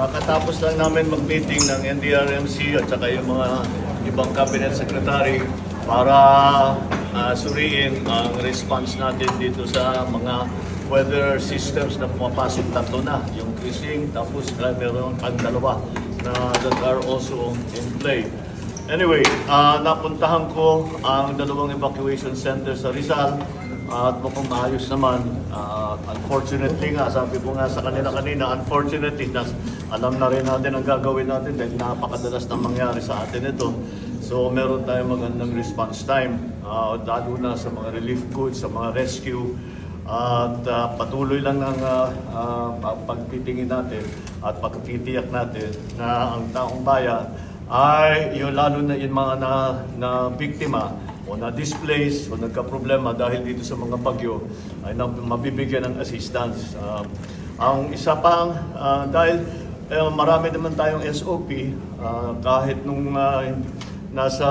Kakatapos lang namin mag-meeting ng NDRMC at saka yung mga ibang cabinet secretary para ah, suriin ang response natin dito sa mga weather systems na pumapasok tatlo na. Yung Krising, tapos uh, meron pang dalawa na that are also in play. Anyway, ah, napuntahan ko ang dalawang evacuation center sa Rizal at mukhang maayos naman. Ah, unfortunately nga, sabi ko nga sa kanila kanina, unfortunately, nas, alam na rin natin ang gagawin natin dahil napakadalas na mangyari sa atin ito. So meron tayong magandang response time, ah, lalo na sa mga relief goods, sa mga rescue. At ah, patuloy lang ang ah, pag- pagtitingin natin at pagtitiyak natin na ang taong bayan ay yung lalo na yung mga na, na biktima o na displaced o nagka-problema dahil dito sa mga bagyo ay mabibigyan ng assistance. Ah, ang isa pang ah, dahil eh, marami naman tayong SOP ah, kahit nung ah, nasa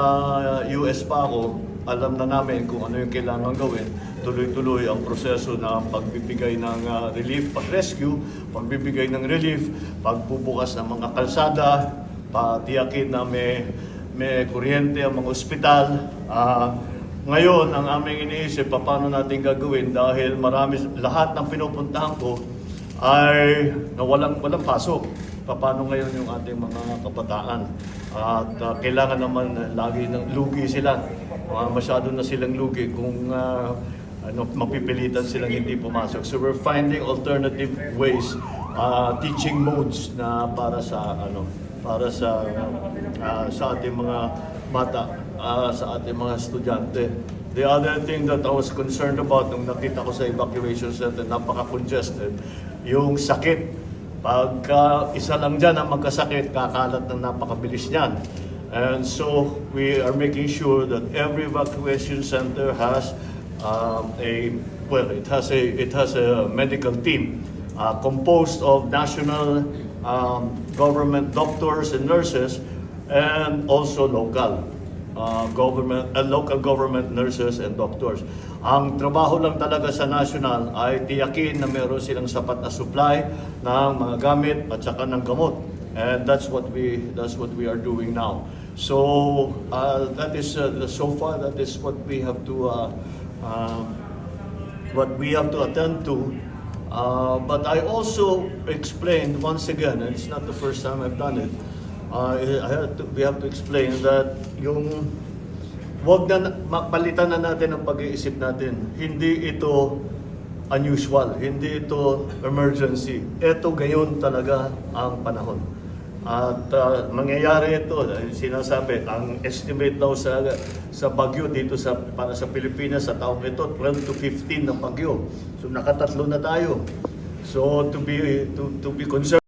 US pa ako, alam na namin kung ano yung kailangan gawin. Tuloy-tuloy ang proseso na pagbibigay ng ah, relief, pag-rescue, pagbibigay ng relief, pagbubukas ng mga kalsada, patiyakin na may, may kuryente ang mga ospital. Ah, ngayon, ang aming iniisip, paano natin gagawin dahil marami, lahat ng pinupuntahan ko ay nawalang walang pasok. Paano ngayon yung ating mga kabataan? At ah, kailangan naman lagi ng lugi sila. Ah, masyado na silang lugi kung ah, ano, mapipilitan silang hindi pumasok. So we're finding alternative ways, ah, teaching modes na para sa ano, para sa ah, sa ating mga bata, ah, sa ating mga estudyante. The other thing that I was concerned about nung nakita ko sa evacuation center, napaka-congested, yung sakit. Pagka isa lang dyan ang magkasakit, kakalat ng napakabilis niyan. And so we are making sure that every evacuation center has um, a well, it has a it has a medical team uh, composed of national um, government doctors and nurses, and also local uh, government, uh, local government nurses and doctors. Ang trabaho lang talaga sa national ay tiyakin na meron silang sapat na supply ng mga gamit at saka ng gamot. And that's what we that's what we are doing now. So uh, that is uh, so far that is what we have to uh, um, what we have to attend to. Uh, but I also explained once again, and it's not the first time I've done it. Uh, I to, we have to explain that yung wag na mapalitan na natin ang pag-iisip natin. Hindi ito unusual, hindi ito emergency. Ito gayon talaga ang panahon. At uh, mangyayari ito, sinasabi, ang estimate daw sa sa bagyo dito sa para sa Pilipinas sa taong ito 12 to 15 na bagyo. So nakatatlo na tayo. So to be to to be concerned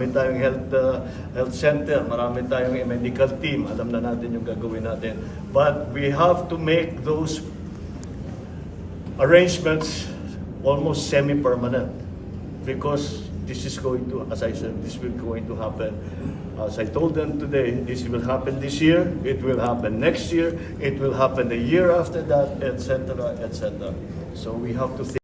Marami tayong health uh, health center, marami tayong medical team, alam na natin yung gagawin natin. But we have to make those arrangements almost semi-permanent because this is going to, as I said, this will going to happen. As I told them today, this will happen this year, it will happen next year, it will happen the year after that, etc., etc. So we have to think.